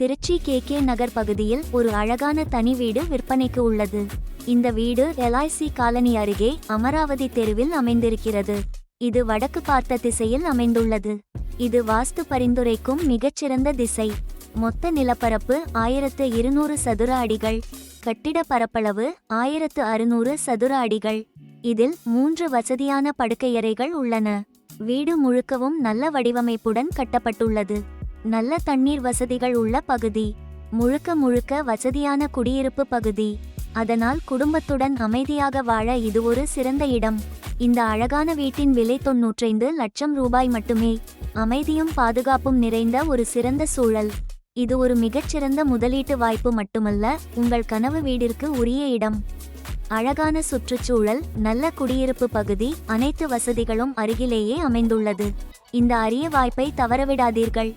Trichy K K நகர் பகுதியில் ஒரு அழகான தனி வீடு விற்பனைக்கு உள்ளது. இந்த வீடு எல்ஐசி காலனி அருகே அமராவதி தெருவில் அமைந்திருக்கிறது. இது வடக்கு பார்த்த திசையில் அமைந்துள்ளது. இது வாஸ்து பரிந்துரைக்கும் மிகச்சிறந்த திசை. மொத்த நிலப்பரப்பு ஆயிரத்து இருநூறு சதுர அடிகள். கட்டிட பரப்பளவு ஆயிரத்து அறுநூறு சதுர அடிகள். இதில் மூன்று வசதியான படுக்கையறைகள் உள்ளன. வீடு முழுக்கவும் நல்ல வடிவமைப்புடன் கட்டப்பட்டுள்ளது. நல்ல தண்ணீர் வசதிகள் உள்ள பகுதி. முழுக்க முழுக்க வசதியான குடியிருப்பு பகுதி. அதனால் குடும்பத்துடன் அமைதியாக வாழ இது ஒரு சிறந்த இடம். இந்த அழகான வீட்டின் விலை தொன்னூற்றைந்து லட்சம் ரூபாய் மட்டுமே. அமைதியும் பாதுகாப்பும் நிறைந்த ஒரு சிறந்த சூழல். இது ஒரு மிகச்சிறந்த முதலீட்டு வாய்ப்பு மட்டுமல்ல உங்கள் கனவு வீடிற்கு உரிய இடம். அழகான சுற்றுச்சூழல் நல்ல குடியிருப்பு பகுதி அனைத்து வசதிகளும் அருகிலேயே அமைந்துள்ளது. இந்த அரிய வாய்ப்பை தவறவிடாதீர்கள்.